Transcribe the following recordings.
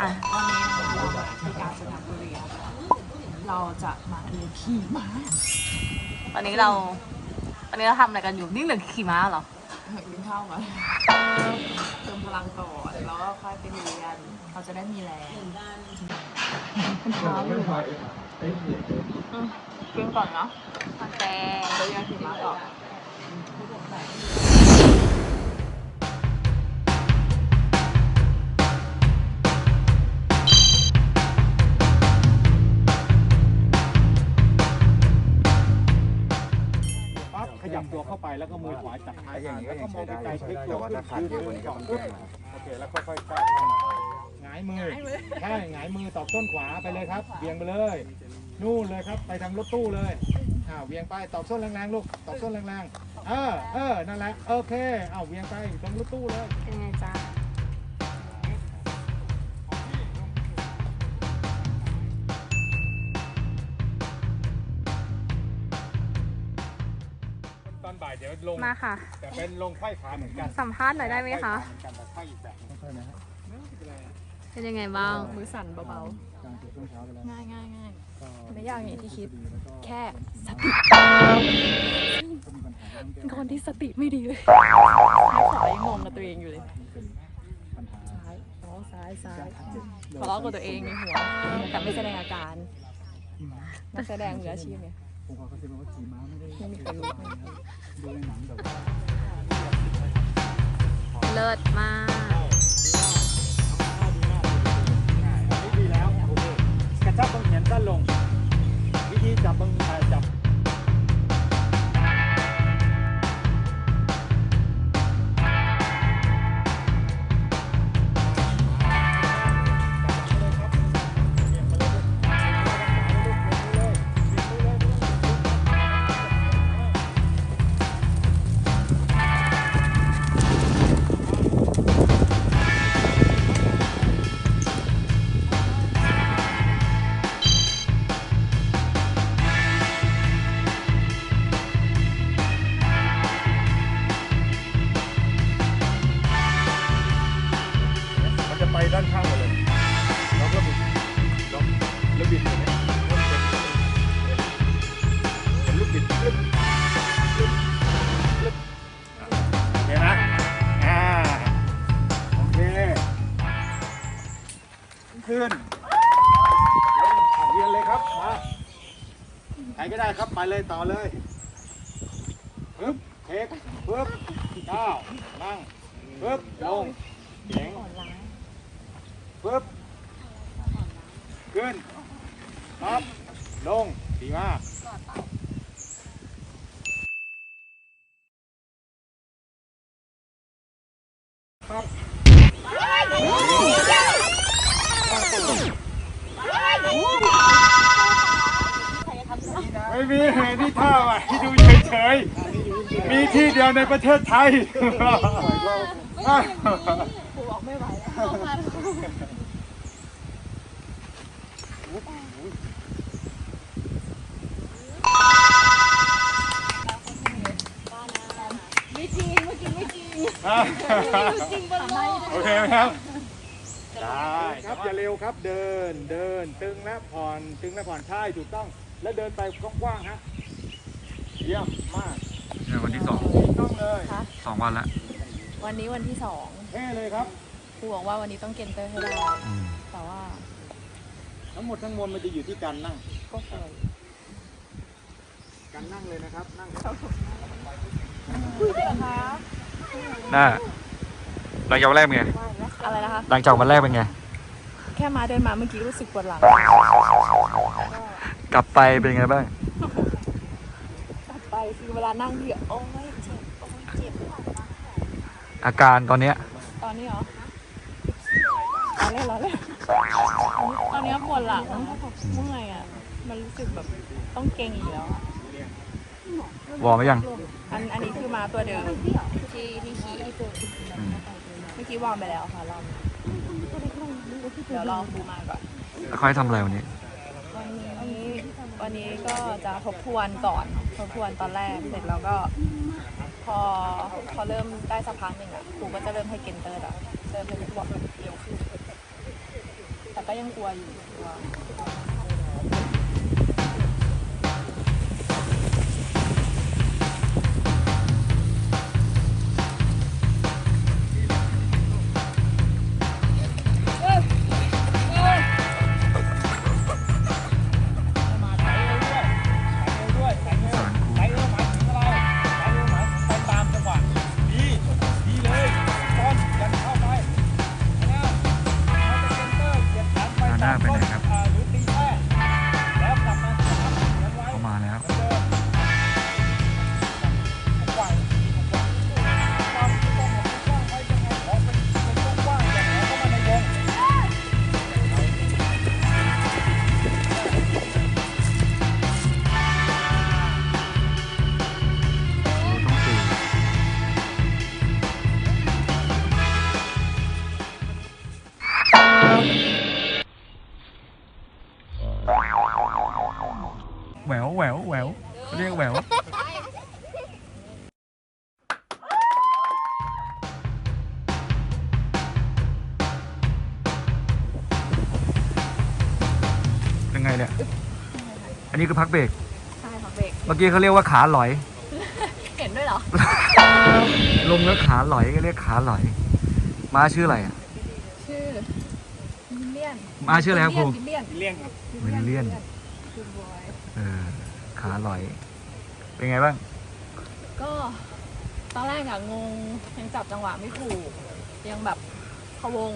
อะตอนนี้เรามาที่กาญจนบุรีนะคะเราจะมาเรียนขี่ม้าตอนนี้เราตอนนี้เราทำอะไรกันอยู่ นี่เหลือขี่ม้าเหรอ กินข้าวก่อนเติมพลังก่อนแล้วก็ค่อยไปเรียนเราจะได้มีแรงกินก่อนเนาะแต่ไปเรียนขี่ม้าต่อ แล้วก็มือขวาจับท้ายอย่างนี้ก็แล้วยัก็งมอใช้งได้ไกลๆพลิกแต่ว่าถ้าขาดเยอะกว่านี้ก็ต้องแก้มาโอเคแล้วค่อยๆก้าวเข้ามาหงายมือใช่หงายมือตอกต้นขวาไปเลยครับเบี่ยงไปเลย นู่นเลยครับไปทางรถตู้เลยอ่าเวียงไปตอกส้นแรงๆลูกตอกส้นแรงๆเออเออนั่นแหละโอเคเอาเวียงไปตรงรถตู้เลย เป็นไงจ้า อนบ่ายเดี๋ยวลงมาค่ะ แต่เป็นลงไขว้ขาเหมือนกันสัมภาษณ์หน่อยได้ไหมคะเหมือนกันแต่ไขว้อีกแบบค่อยๆนะฮะไม่เป็นไรเป็นยังไงบ้าง มือสั่นเบากลางจุดช่วงเช้าไปแล้วๆง่ายง่ายง่ายก็ไม่ยากอย่างที่คิดแล้วก็แค่สก็ติมีปัญหาเรื่องแก้เป็นคนที่สติไม่ดีเลยซ้ายขวายังงงกับตัวเองอยู่เลยเป็นปัญหาซ้ายอ๋อซ้ายซ้ายการทับเด็กทะเลาะกับตัวเองในหัวแต่ไม่แสดงอาการนักแสดงมืออาชีพเนี่ย ผมขอกระซิบว่าขี่ม้าไม่ได้ไม่มีใครรู้ดูในหนังแบบว่าเลิศมากอันนี้ดีแล้วโอเคกระชับตรงแขนสั้นลง วิธีจับบางเอ่อจับ เลยต่อเลยปึ๊บเทคปึ๊บก้าวนั่งปึ๊บลงเสียงปึ๊บขึ้นปั๊บลงดีมากครับ ไม่มีนี่ท่าไว้ดูเฉยๆ มีที่เดียวในประเทศไทยโอเคไหมครับได้ครับอย่าเร็วครับเดินเดินตึงและผ่อนตึงและผ่อนใช่ถูกต้อง แล้วเดินไปกว้างๆฮะเยี่ยมมากเนี่ยวันที่สองถูกต้องเลยสองวันละวันนี้วันที่สองเท่เลยครับครูบอกว่าวันนี้ต้องเกณฑ์เตอร์ให้ได้อืมแต่ว่า ทั้งหมดทั้งมวลมันจะอยู่ที่การนั่งก็เคยการนั่งเลยนะครับ นั่งน่าหลังจากวันแรกเป็นไงอะไรนะคะหลังจากวันแรกเป็นไง แค่มาเดินมาเมื่อกี้รู้สึกปวดหลัง กลับไปเป็นไงบ้าง กลับไปคือเวลานั่งที่โอ้ยเจ็บโอ้ยเจ็บอาการตอนเนี้ย ตอนนี้เหรอรอเล่นรอเล่นตอนนี้ปวดหลังเมื่อยอะ มันรู้สึกแบบต้องเก่งอีกแล้วอะวอร์มไหมยัง อันอันนี้คือมาตัวเดิมที่ที่ขี่อืมเมื่อกี้วอร์มไปแล้วค่ะรอบเดี๋ยวรอครูมาก่อนแล้วเขาให้ทำอะไรวันนี้ วันนี้วันนี้ก็จะทบทวนก่อนทบทวนตอนแรกเสร็จแล้วก็ พอพอเริ่มได้สักพักหนึ่งอะครูก็จะเริ่มให้เกนเตอร์อะเริ่มให้บอกเร็วขึ้นแต่ก็ยังกลัวอยู่กลัว ยังไงเนี่ย อันนี้คือพักเบรก ใช่ค่ะเบรก เมื่อกี้เขาเรียกว่าขาหลอย เห็นด้วยเหรอ ลงแล้วขาหลอยก็เรียกขาหลอยม้าชื่ออะไรอะ ชื่อวิลเลียนม้าชื่ออะไรครับครูวิลเลียนเลี่ยงครับวิลเลียนคือบอยเออขาหลอย เป็นไงบ้าง ก็ตอนแรกอะงงยังจับจังหวะไม่ถูกยังแบบพะวง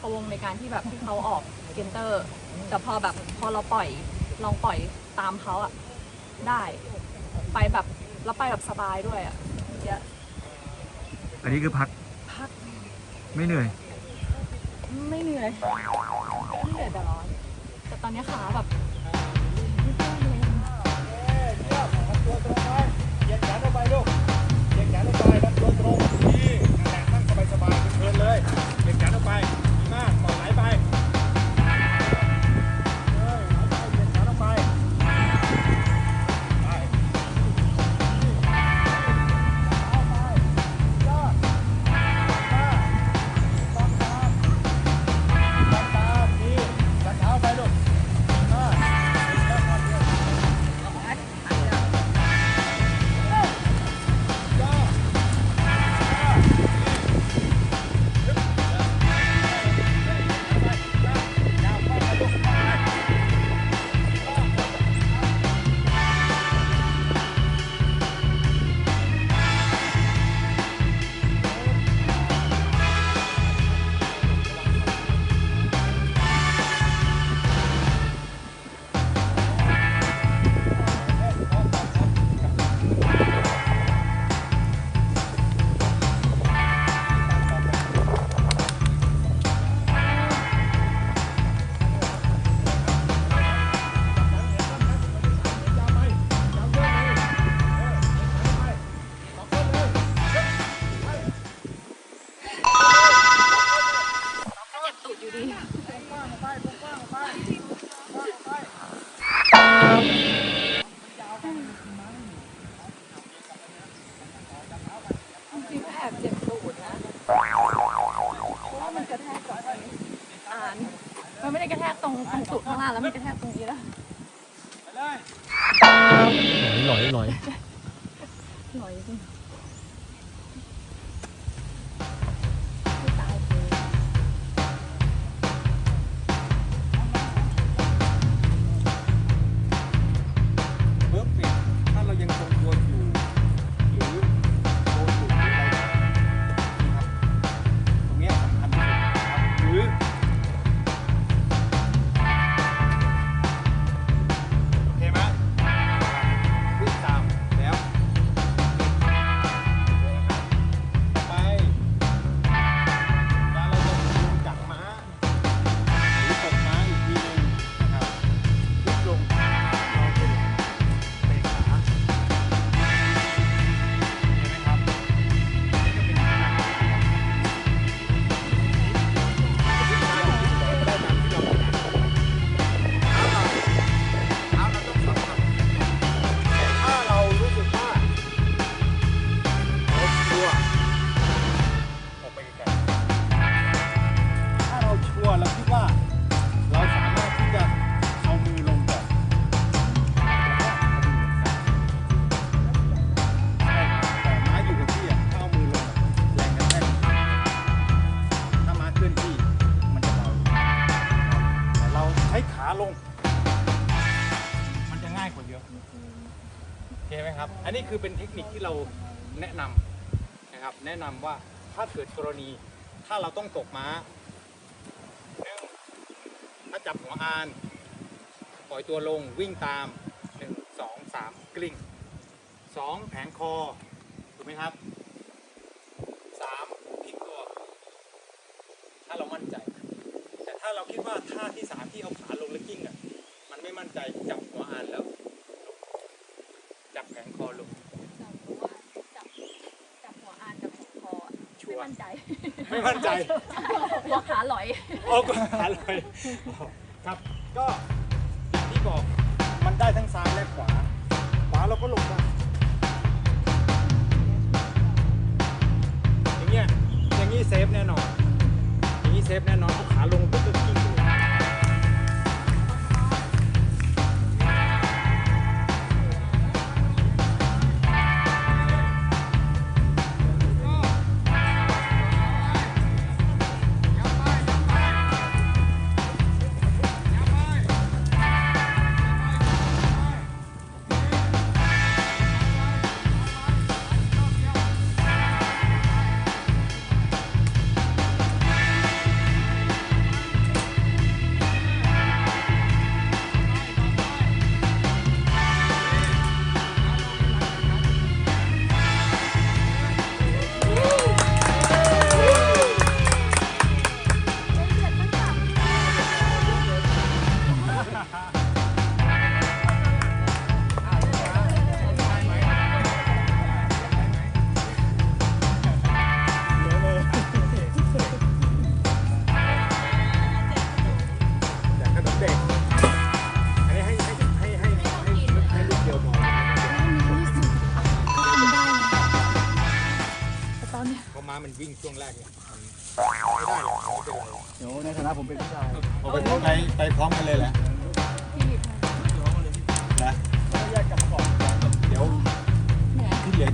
พะวงในการที่แบบที่เขาออกเกนเตอร์ แต่พอแบบพอเราปล่อยลองปล่อยตามเขาอะได้ ไปแบบแล้วไปแบบสบายด้วยอะเยอะอันนี้คือพักพักไม่เหนื่อย ไม่เหนื่อยไม่เหนื่อยแต่ร้อน แต่ตอนนี้ขาแบบตัวตรงไว้เหยียดแขนลงไปลูกเหยียดแขนลงไปแล้วตัวตรงดีนั่นแหละนั่งสบายๆเพลินๆเลยเหยี เราแนะนำนะครับ แนะนำว่าถ้าเกิดกรณีถ้าเราต้องตกม้าหนึ่งถ้าจับหัวอานปล่อยตัวลงวิ่งตามหนึ่งสองสามกลิ้งสองแผงคอถูกไหมครับสามพลิกตัว ถ้าเรามั่นใจ แต่ถ้าเราคิดว่าท่าที่สามที่เอาขาลงแล้วกิ้งอะมันไม่มั่นใจจับหัวอานแล้วลงจับแผงคอลง จับจับหัวอานกับแขนคออะ ชั ไม่ วร์ มั่นใจ ไม่มั่นใจหัวขาหลอยโอ้ก็ขาเลยครับก็อย่างที่บอกมันได้ทั้งซ้ายและขวา ขวาเราก็ลงได้อย่างเงี้ยอย่างนี้เซฟแน่นอนอย่างนี้เซฟแน่นอนเอาขาลงปุ๊บก็กิ้ง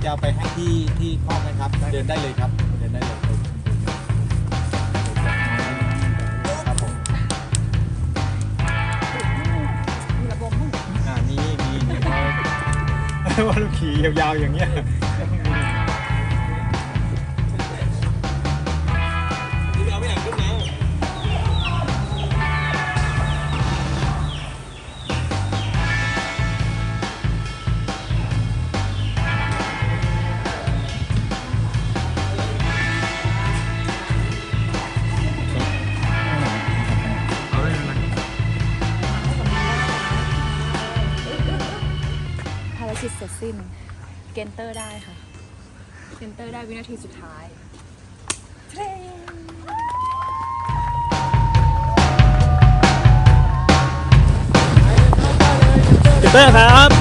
จะเอาไปให้ที่ที่คองไหมครับ เดินได้เลยครับ เดินได้เลยครับผมมีระบบมั้งอ่ามีมีมีว่าลูกขี่ยาวๆอย่างเงี้ย กนเตอร์ได้ค่ะ เกนเตอร์ได้วินาทีสุดท้ายเกนเต้ครับ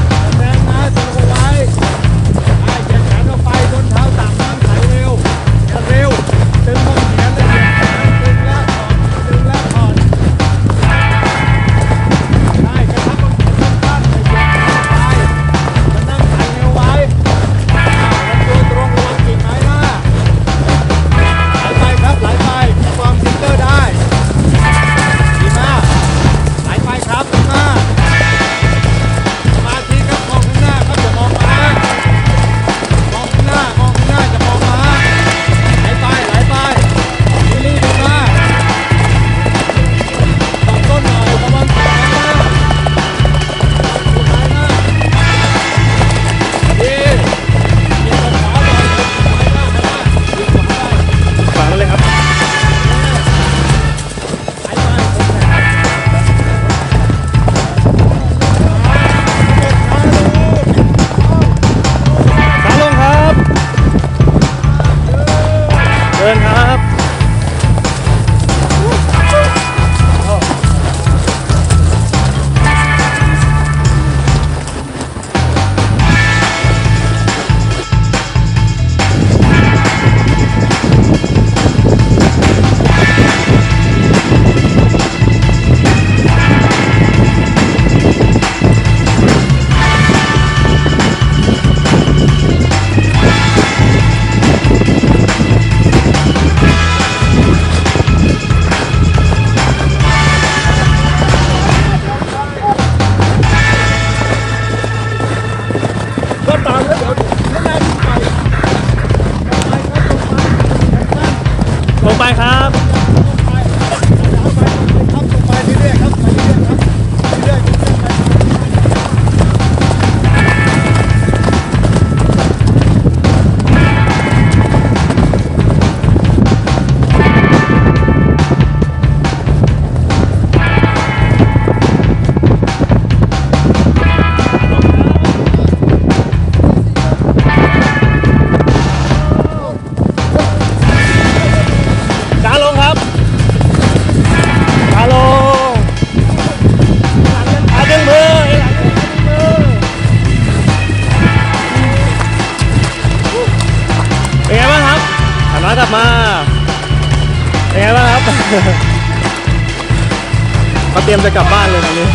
เขาเตรียมจะกลับบ้านเลยตอนนี้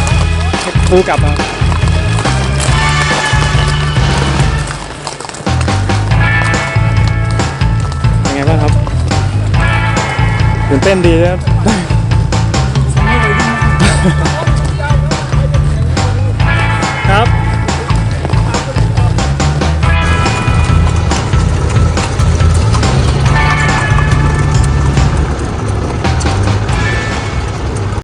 รูกลับมายังไงบ้างครับตื่นเต้นดีครับ